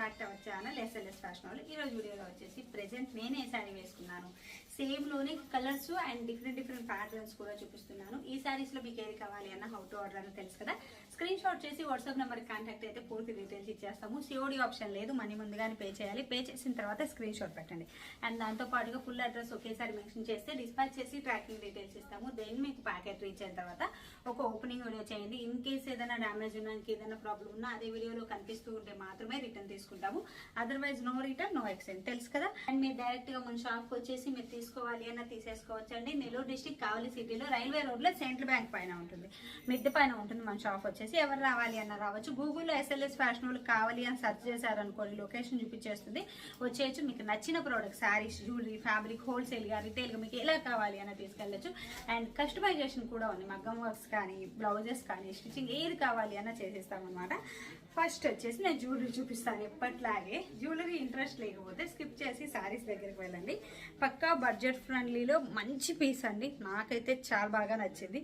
Back to our channel SLS fashion వాళ్ళు. ఈ రోజు వీడియోలో వచ్చేసి ప్రెజెంట్ నేను ఏ శారీ వేసుకున్నాను. సేమ్లోనే colours and different different patterns కూడా చూపిస్తున్నాను. ఈ శారీస్లో మీకు ఏది కావాలి అన్న హౌ టు ఆర్డర్ అని తెలుసు కదా? స్క్రీన్ షాట్ చేసి వాట్సాప్ నెంబర్కి కాంటాక్ట్ అయితే పూర్తి డీటెయిల్స్ ఇచ్చేస్తాము. సిఓడి ఆప్షన్ లేదు మనీ ముందుగానే పే చేయాలి. పే చేసిన తర్వాత స్క్రీన్ షాట్ పెట్టండి. అండ్ దాంతోపాటుగా ఫుల్ అడ్రస్ ఒకేసారి మెన్షన్ చేస్తే డిస్పాచ్ చేసి ట్రాకింగ్ డీటెయిల్స్ ఇస్తాము. దెన్ మీకు ప్యాకెట్ రీచ్ అయిన తర్వాత ఒక ఓపెనింగ్ వీడియో చేయండి. ఇన్ కేస్ ఏదైనా డ్యామేజ్ ఉన్నా ఇంకేదైనా ప్రాబ్లం ఉన్నా అదే వీడియోలో కనిపిస్తూ ఉంటే మాత్రమే రిటర్న్ తీసుకుంటాము. Otherwise no return no exchange తెలుసు కదా? అండ్ మీరు డైరెక్ట్గా మన షాప్ వచ్చేసి మీరు తీసుకోవాలి అన్న తీసేసుకోవచ్చు అండి. నెల్లూరు డిస్టిక్ కావలి సిటీలో రైల్వే రోడ్లో సెంట్రల్ బ్యాంక్ పైన ఉంటుంది. మిద్దె పైన ఉంటుంది మన షాప్ వచ్చేసి. ఎవరు రావాలి అన్న రావచ్చు. గూగుల్లో ఎస్ఎల్ఎస్ ఫ్యాషన్ కావాలి అని సెర్చ్ చేశారనుకోండి లొకేషన్ చూపించేస్తుంది. వచ్చేయచ్చు. మీకు నచ్చిన ప్రోడక్ట్ శారీస్ జ్యువెలరీ ఫ్యాబ్రిక్ హోల్సేల్గా రిటైల్గా మీకు ఎలా కావాలి అని తీసుకెళ్ళచ్చు. అండ్ కస్టమైజేషన్ కూడా ఉంది. మగ్గం వర్క్స్ కానీ బ్లౌజెస్ కానీ స్టిచ్చింగ్ ఏది కావాలి అన్న చేసేస్తాం అనమాట ఫస్ట్ వచ్చేసి నేను జ్యువెలరీ చూపిస్తాను ఎప్పట్లాగే. జ్యువెలరీ ఇంట్రెస్ట్ లేకపోతే స్కిప్ చేసి శారీస్ దగ్గరికి వెళ్ళండి. పక్కా బడ్జెట్ ఫ్రెండ్లీలో మంచి పీస్ అండి. నాకైతే చాలా బాగా నచ్చింది.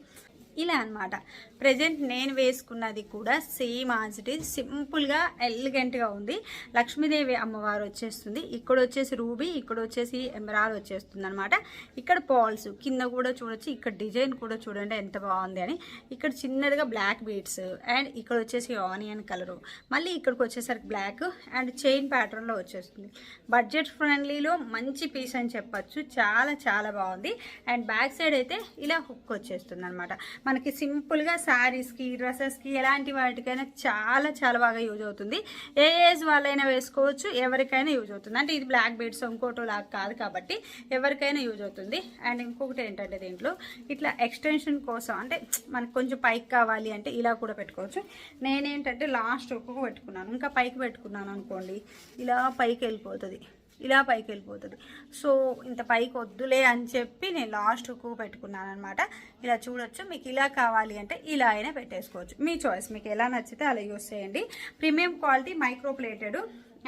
ఇలా అన్నమాట. ప్రజెంట్ నేను వేసుకున్నది కూడా సేమ్ యాజ్ ఇట్ ఈజ్ సింపుల్గా ఎలిగెంట్గా ఉంది. లక్ష్మీదేవి అమ్మవారు వచ్చేస్తుంది. ఇక్కడ వచ్చేసి రూబీ ఇక్కడ వచ్చేసి ఎమరాల్ వచ్చేస్తుంది అనమాట ఇక్కడ పాల్స్ కింద కూడా చూడొచ్చు. ఇక్కడ డిజైన్ కూడా చూడండి ఎంత బాగుంది అని. ఇక్కడ చిన్నదిగా బ్లాక్ బీడ్స్ అండ్ ఇక్కడ వచ్చేసి ఆనియన్ కలరు మళ్ళీ ఇక్కడికి వచ్చేసరికి బ్లాక్ అండ్ చైన్ ప్యాటర్న్లో వచ్చేస్తుంది. బడ్జెట్ ఫ్రెండ్లీలో మంచి పీస్ అని చెప్పచ్చు. చాలా చాలా బాగుంది. అండ్ బ్యాక్ సైడ్ అయితే ఇలా హుక్ వచ్చేస్తుంది అనమాట మనకి సింపుల్గా శారీస్కి డ్రెస్సెస్కి ఎలాంటి వాటికైనా చాలా చాలా బాగా యూజ్ అవుతుంది. ఏ ఏజ్ వాళ్ళైనా వేసుకోవచ్చు. ఎవరికైనా యూజ్ అవుతుంది. అంటే ఇది బ్లాక్ బీడ్స్ ఇంకోటో లాగా కాదు కాబట్టి ఎవరికైనా యూజ్ అవుతుంది. అండ్ ఇంకొకటి ఏంటంటే దీంట్లో ఇట్లా ఎక్స్టెన్షన్ కోసం అంటే మనకు కొంచెం పైకి కావాలి అంటే ఇలా కూడా పెట్టుకోవచ్చు. నేనేంటంటే లాస్ట్ ఒక్కొక్క పెట్టుకున్నాను. ఇంకా పైకి పెట్టుకున్నాను అనుకోండి ఇలా పైకి వెళ్ళిపోతుంది. ఇలా పైకి వెళ్ళిపోతుంది. సో ఇంత పైకి వద్దులే అని చెప్పి నేను లాస్ట్ హుక్ పెట్టుకున్నాను అనమాట ఇలా చూడొచ్చు. మీకు ఇలా కావాలి అంటే ఇలా అయినా పెట్టేసుకోవచ్చు. మీ చాయిస్ మీకు ఎలా నచ్చితే అలా యూస్ చేయండి. Premium quality micro plated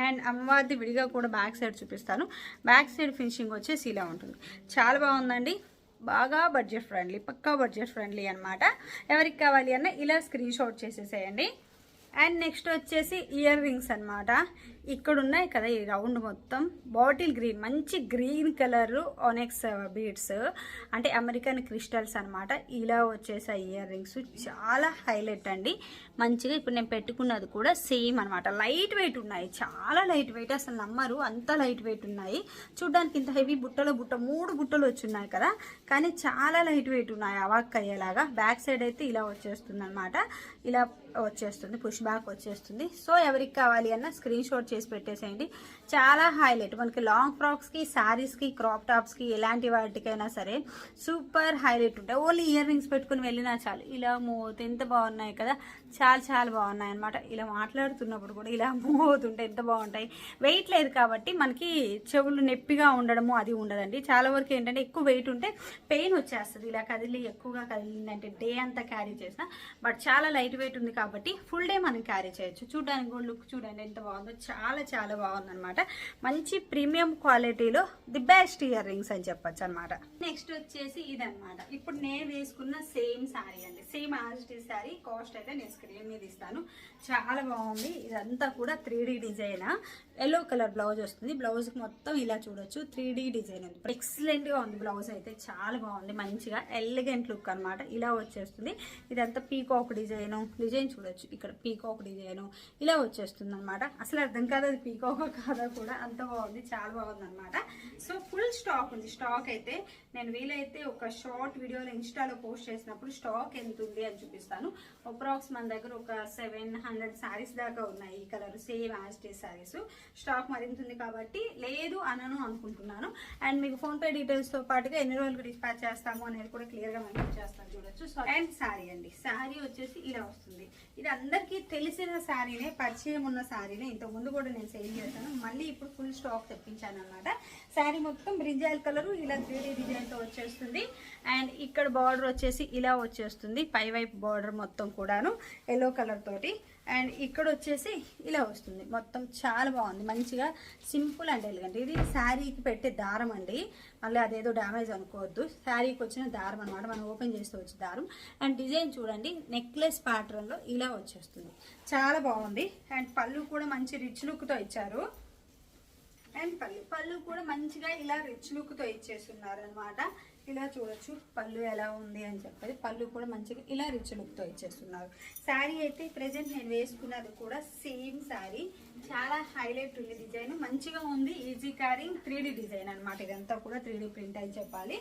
and అమ్మవారిది విడిగా కూడా బ్యాక్ సైడ్ చూపిస్తాను. బ్యాక్ సైడ్ ఫినిషింగ్ వచ్చేసి ఇలా ఉంటుంది. చాలా బాగుందండి. బాగా బడ్జెట్ ఫ్రెండ్లీ పక్కా బడ్జెట్ ఫ్రెండ్లీ అనమాట ఎవరికి కావాలి అన్న ఇలా స్క్రీన్ షాట్ చేసేసేయండి. అండ్ నెక్స్ట్ వచ్చేసి ఇయర్ రింగ్స్ అనమాట ఇక్కడ ఉన్నాయి కదా ఈ రౌండ్ మొత్తం. బాటిల్ గ్రీన్ మంచి గ్రీన్ కలర్ ఆనెక్స్ బీడ్స్ అంటే అమెరికన్ క్రిస్టల్స్ అనమాట ఇలా వచ్చేసాయి ఇయర్ రింగ్స్ చాలా హైలైట్ అండి. మంచిగా ఇప్పుడు నేను పెట్టుకున్నది కూడా సేమ్ అనమాట లైట్ వెయిట్ ఉన్నాయి చాలా లైట్ వెయిట్. అసలు నమ్మరు అంత లైట్ వెయిట్ ఉన్నాయి. చూడ్డానికి ఇంత హెవీ బుట్టలో బుట్ట మూడు బుట్టలు వచ్చి ఉన్నాయి కదా. కానీ చాలా లైట్ వెయిట్ ఉన్నాయి అవాక్ అయ్యేలాగా. బ్యాక్ సైడ్ అయితే ఇలా వచ్చేస్తుంది అనమాట ఇలా వచ్చేస్తుంది పుష్ బ్యాక్ వచ్చేస్తుంది. సో ఎవరికి కావాలి అన్న స్క్రీన్ షాట్ చేసి పెట్టేసేయండి. చాలా హైలైట్. మనకి లాంగ్ ఫ్రాక్స్కి శారీస్కి క్రాప్ టాప్స్కి ఎలాంటి వాటికైనా సరే సూపర్ హైలైట్ ఉంటాయి. ఓన్లీ ఇయర్ రింగ్స్ పెట్టుకుని వెళ్ళినా చాలు. ఇలా మూవ్ ఎంత బాగున్నాయి కదా. చాలా చాలా బాగున్నాయి అనమాట ఇలా మాట్లాడుతున్నప్పుడు కూడా ఇలా మూవ్ అవుతుంటే ఎంత బాగుంటాయి. వెయిట్ లేదు కాబట్టి మనకి చెవులు నొప్పిగా ఉండడము అది ఉండదండి. చాలా వరకు ఏంటంటే ఎక్కువ వెయిట్ ఉంటే పెయిన్ వచ్చేస్తుంది. ఇలా కదిలి ఎక్కువగా కదిలిందంటే డే అంతా క్యారీ చేసిన. బట్ చాలా లైట్ వెయిట్ ఉంది కాబట్టి ఫుల్ డే మనం క్యారీ చేయొచ్చు. చూడడానికి కూడా లుక్ చూడండి ఎంత బాగుందో. చాలా చాలా బాగుంది అనమాట మంచి ప్రీమియం క్వాలిటీలో ది బెస్ట్ ఇయర్ రింగ్స్ అని చెప్పొచ్చు అనమాట నెక్స్ట్ వచ్చేసి ఇదనమాట ఇప్పుడు నేను వేసుకున్న సేమ్ శారీ అండి. సేమ్ ఆర్జిటీ శారీ కాస్ట్ అయితే నేను స్క్రీన్ మీద ఇస్తాను. చాలా బాగుంది. ఇదంతా కూడా three D design yellow colour blouse వస్తుంది. బ్లౌజ్ మొత్తం ఇలా చూడొచ్చు. త్రీ డీ డిజైన్ ఉంది. ఎక్సలెంట్గా ఉంది బ్లౌజ్ అయితే. చాలా బాగుంది. మంచిగా ఎలిగెంట్ లుక్ అన్నమాట. ఇలా వచ్చేస్తుంది. ఇదంతా పీకాక్ డిజైన్. డిజైన్ చూడొచ్చు. ఇక్కడ పీకాక్ డిజైన్. ఇలా వచ్చేస్తుంది అనమాట అసలు అర్థం కాదు అది పీకాక్ కాదా కూడా అంత బాగుంది చాలా బాగుంది అనమాట సో ఫుల్ స్టాక్ ఉంది. స్టాక్ అయితే నేను వీలైతే ఒక షార్ట్ వీడియోలో ఇన్స్టాలో పోస్ట్ చేసినప్పుడు స్టాక్ ఎంత ఉంది అని చూపిస్తాను. అప్రాక్స్ మన దగ్గర ఒక సెవెన్ హండ్రెడ్ శారీస్ దాకా ఉన్నాయి ఈ colour same as the sarees stock మరింత ఉంది కాబట్టి లేదు అనను అనుకుంటున్నాను. అండ్ మీకు ఫోన్పే డీటెయిల్స్తో పాటుగా ఎన్ని రోజులకు డిస్పాచ్ చేస్తాము అనేది కూడా క్లియర్గా మెన్షన్ చేస్తాను చూడొచ్చు. సో అండ్ శారీ అండి. శారీ వచ్చేసి ఇలా వస్తుంది. ఇది అందరికీ తెలిసిన శారీనే పరిచయం ఉన్న శారీనే ఇంతకుముందు కూడా నేను సేల్ చేశాను. మళ్ళీ ఇప్పుడు ఫుల్ స్టాక్ తెప్పించాను అనమాట శారీ మొత్తం బ్రింజాయిల్ కలరు ఇలా త్రీ డీ వచ్చేస్తుంది. అండ్ ఇక్కడ బార్డర్ వచ్చేసి ఇలా వచ్చేస్తుంది. పై వైపు బార్డర్ మొత్తం కూడాను ఎల్లో కలర్ తోటి. అండ్ ఇక్కడ వచ్చేసి ఇలా వస్తుంది. మొత్తం చాలా బాగుంది. మంచిగా సింపుల్ అండ్ ఎలిగెంట్. ఇది శారీకి పెట్టే దారం అండి. మళ్ళీ అదేదో డ్యామేజ్ అనుకోవద్దు. శారీకి వచ్చిన దారం అనమాట మనం ఓపెన్ చేస్తూ వచ్చే దారం. అండ్ డిజైన్ చూడండి. నెక్లెస్ ప్యాటర్న్లో ఇలా వచ్చేస్తుంది. చాలా బాగుంది. అండ్ పళ్ళు కూడా మంచి రిచ్ లుక్తో ఇచ్చారు. అండ్ పళ్ళు పళ్ళు కూడా మంచిగా ఇలా రిచ్ లుక్తో ఇచ్చేస్తున్నారు అనమాట ఇలా చూడొచ్చు పళ్ళు ఎలా ఉంది అని చెప్పేది. పళ్ళు కూడా మంచిగా ఇలా రిచ్ లుక్తో ఇచ్చేస్తున్నారు. శారీ అయితే ప్రజెంట్ నేను వేసుకున్నది కూడా సేమ్ శారీ. చాలా హైలైట్ ఉంది డిజైన్. మంచిగా ఉంది ఈజీ క్యారింగ్ త్రీ డిజైన్ అనమాట ఇదంతా కూడా త్రీ ప్రింట్ అని చెప్పాలి.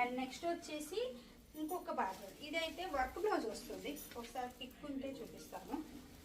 అండ్ నెక్స్ట్ వచ్చేసి ఇంకొక బాగా ఇదైతే వర్క్ బ్లౌజ్ వస్తుంది. ఒకసారి పిక్ ఉంటే చూపిస్తాను.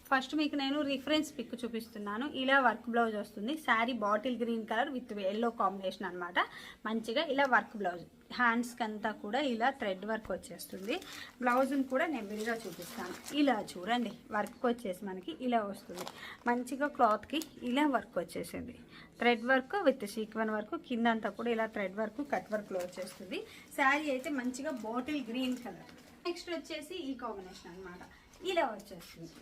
ఫస్ట్ మీకు నేను రిఫరెన్స్ పిక్ చూపిస్తున్నాను. ఇలా వర్క్ బ్లౌజ్ వస్తుంది. Saree bottle green colour with yellow combination అనమాట మంచిగా ఇలా వర్క్ బ్లౌజ్. హ్యాండ్స్కి అంతా కూడా ఇలా థ్రెడ్ వర్క్ వచ్చేస్తుంది. బ్లౌజ్ని కూడా నేను విడిగా చూపిస్తాను. ఇలా చూడండి వర్క్ వచ్చేసి మనకి ఇలా వస్తుంది. మంచిగా క్లాత్కి ఇలా వర్క్ వచ్చేసింది. Thread work with sequin work కింద అంతా కూడా ఇలా థ్రెడ్ వర్క్ కట్ వర్క్లో వచ్చేస్తుంది. శారీ అయితే మంచిగా బాటిల్ గ్రీన్ కలర్. నెక్స్ట్ వచ్చేసి ఈ కాంబినేషన్ అన్నమాట. ఇలా వచ్చేస్తుంది.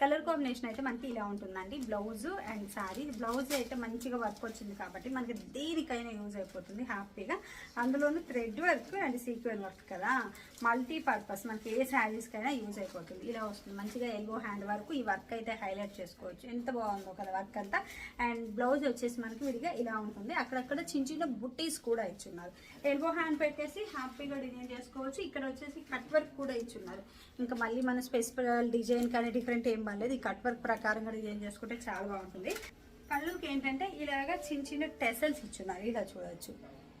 కలర్ కాంబినేషన్ అయితే మనకి ఇలా ఉంటుందండి. బ్లౌజ్ అండ్ శారీ బ్లౌజ్ అయితే మంచిగా వర్క్ వచ్చింది కాబట్టి మనకి దేనికైనా యూజ్ అయిపోతుంది హ్యాపీగా. అందులోనూ thread work and sequin work కదా. మల్టీ పర్పస్ మనకి ఏ శారీస్కైనా యూజ్ అయిపోతుంది. ఇలా వస్తుంది. మంచిగా ఎల్బో హ్యాండ్ వర్క్ ఈ వర్క్ అయితే హైలైట్ చేసుకోవచ్చు. ఎంత బాగుందో కదా వర్క్ అంతా. అండ్ బ్లౌజ్ వచ్చేసి మనకి విడిగా ఇలా ఉంటుంది. అక్కడక్కడ చిన్న చిన్న బుట్టీస్ కూడా ఇచ్చున్నారు. ఎల్బో హ్యాండ్ పెట్టేసి హ్యాపీగా డిజైన్ చేసుకోవచ్చు. ఇక్కడ వచ్చేసి కట్ వర్క్ కూడా ఇచ్చున్నారు. ఇంకా మళ్ళీ మన స్పెసిఫల్ డిజైన్ కానీ డిఫరెంట్ ఏం పర్లేదు ఈ కట్ వర్క్ ప్రకారం కూడా ఏం చేసుకుంటే చాలా బాగుంటుంది. పళ్ళుకి ఏంటంటే ఇలాగా చిన్న చిన్న టెసల్స్ ఇచ్చున్నారు. ఇలా చూడొచ్చు.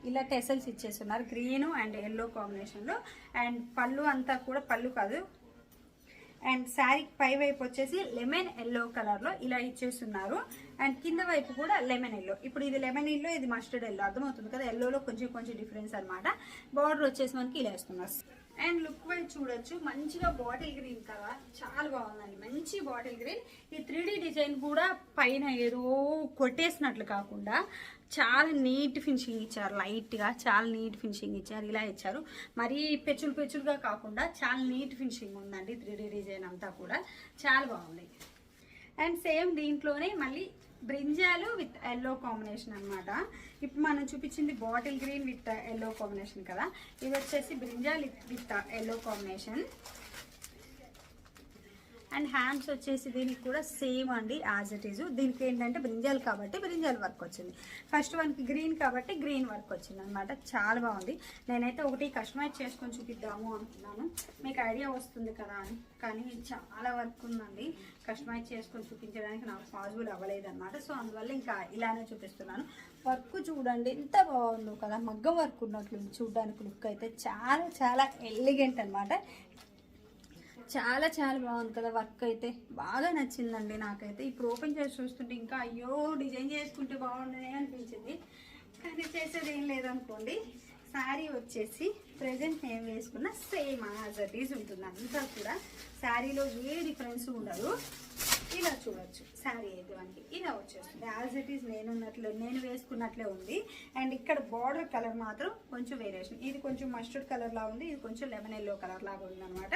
ఇలా టెసల్స్ ఇచ్చేస్తున్నారు. గ్రీన్ అండ్ ఎల్లో కాంబినేషన్లో అండ్ పళ్ళు అంతా కూడా పళ్ళు కాదు. అండ్ శారీ పై వైపు వచ్చేసి లెమన్ ఎల్లో కలర్లో ఇలా ఇచ్చేస్తున్నారు. అండ్ కింద వైపు కూడా లెమన్ ఎల్లో. ఇప్పుడు ఇది లెమన్ ఎల్లో ఇది మస్టర్డ్ ఎల్లో. అర్థమవుతుంది కదా? ఎల్లోలో కొంచెం కొంచెం డిఫరెన్స్ అనమాట బార్డర్ వచ్చేసి మనకి ఇలా ఇస్తున్నారు అండ్ లుక్ వైజ్ చూడొచ్చు. మంచిగా బాటిల్ గ్రీన్ కదా. చాలా బాగుందండి. మంచి బాటిల్ గ్రీన్. ఈ త్రీ డిజైన్ కూడా పైన ఏదో కొట్టేసినట్లు కాకుండా చాలా నీట్ ఫినిషింగ్ ఇచ్చారు. లైట్గా చాలా నీట్ ఫినిషింగ్ ఇచ్చారు. ఇలా ఇచ్చారు. మరీ పెచ్చులు పెచ్చులుగా కాకుండా చాలా నీట్ ఫినిషింగ్ ఉందండి త్రీ డిజైన్ అంతా కూడా. చాలా బాగుంది. అండ్ సేమ్ దీంట్లోనే మళ్ళీ బ్రింజాలు విత్ ఎల్లో కాంబినేషన్ అన్నమాట. ఇప్పుడు మనం చూపించింది bottle green with yellow combination కదా. ఇది వచ్చేసి brinjal with yellow combination and hands వచ్చేసి దీనికి కూడా సేమ్ అండి యాజ్ ఇట్ ఈజ్. దీనికి ఏంటంటే బ్రింజాల్ కాబట్టి బ్రింజాల్ వర్క్ వచ్చింది. ఫస్ట్ వన్కి గ్రీన్ కాబట్టి గ్రీన్ వర్క్ వచ్చింది అనమాట చాలా బాగుంది. నేనైతే ఒకటి కస్టమైజ్ చేసుకొని చూపిద్దాము అనుకున్నాను. మీకు ఐడియా వస్తుంది కదా అని. కానీ చాలా వర్క్ ఉందండి. కస్టమైజ్ చేసుకొని చూపించడానికి నాకు పాసిబుల్ అవ్వలేదు అనమాట సో అందువల్ల ఇంకా ఇలానే చూపిస్తున్నాను. వర్క్ చూడండి ఎంత బాగుందో కదా. మగ్గం వర్క్ ఉన్నట్లు చూడడానికి లుక్ అయితే. చాలా చాలా ఎలిగెంట్ అనమాట చాలా చాలా బాగుంది కదా వర్క్ అయితే. బాగా నచ్చిందండి నాకైతే. ఇప్పుడు ఓపెన్ చేసి చూస్తుంటే ఇంకా అయ్యో డిజైన్ చేసుకుంటే బాగుండే అనిపించింది. కానీ చేసేది ఏం లేదనుకోండి. శారీ వచ్చేసి ప్రజెంట్ నేను వేసుకున్న సేమ్ యాజ్ అట్ ఈజ్ ఉంటుంది. అంతా కూడా శారీలో ఏ డిఫరెన్స్ ఉండదు. ఇలా చూడొచ్చు. శారీ అయితే మనకి ఇలా వచ్చేస్తుంది. యాజ్ ఇట్ ఈస్ నేను ఉన్నట్లు నేను వేసుకున్నట్లే ఉంది. అండ్ ఇక్కడ బార్డర్ కలర్ మాత్రం కొంచెం వేరియేషన్ ఇది కొంచెం మస్టర్డ్ కలర్ లా ఉంది. ఇది కొంచెం లెమన్ ఎల్లో కలర్ లాగా ఉంది అనమాట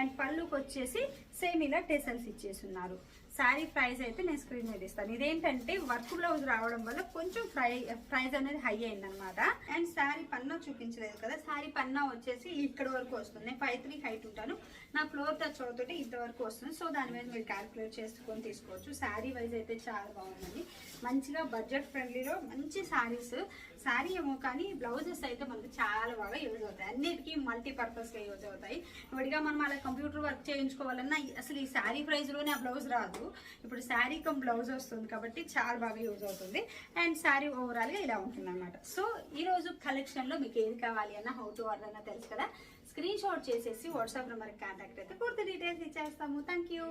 అండ్ పళ్ళుకి వచ్చేసి సేమ్ ఇలా టెసల్స్ ఇచ్చేస్తున్నారు శారీ ప్రైస్ అయితే నేను స్క్రీన్ మీద ఇస్తాను. ఇదేంటంటే వర్క్ బ్లౌజ్ రావడం వల్ల కొంచెం ఫ్రై ప్రైస్ అనేది హై అయింది అనమాట అండ్ శారీ పన్నా చూపించలేదు కదా శారీ పన్నా వచ్చేసి ఇక్కడ వరకు వస్తుంది. నేను ఫైవ్ త్రీ హైట్ ఉంటాను. నా ఫ్లోర్ టచ్ అవుతుంటే ఇంతవరకు వస్తుంది. సో దాని మీద మీరు క్యాలిక్యులేట్ చేసుకొని తీసుకోవచ్చు. శారీ వైజ్ అయితే చాలా బాగుందండి. మంచిగా బడ్జెట్ ఫ్రెండ్లీలో మంచి శారీస్ శారీ ఏమో కానీ బ్లౌజెస్ అయితే మనకు చాలా బాగా యూజ్ అవుతాయి. అన్నిటికీ మల్టీపర్పస్గా యూజ్ అవుతాయి. విడిగా మనం అలా కంప్యూటర్ వర్క్ చేయించుకోవాలన్నా అసలు ఈ శారీ ప్రైస్లోనే ఆ బ్లౌజ్ రాదు. ఇప్పుడు శారీ కం బ్లౌజ్ వస్తుంది కాబట్టి చాలా బాగా యూజ్ అవుతుంది. అండ్ శారీ ఓవరాల్గా ఇలా ఉంటుంది అనమాట సో ఈ రోజు కలెక్షన్లో మీకు ఏది కావాలి అన్న హౌ టు ఆర్డర్ అన్న తెలుసు కదా? స్క్రీన్ షాట్ చేసేసి వాట్సాప్ నెంబర్కి కాంటాక్ట్ అయితే పూర్తి డీటెయిల్స్ ఇచ్చేస్తాము. Thank you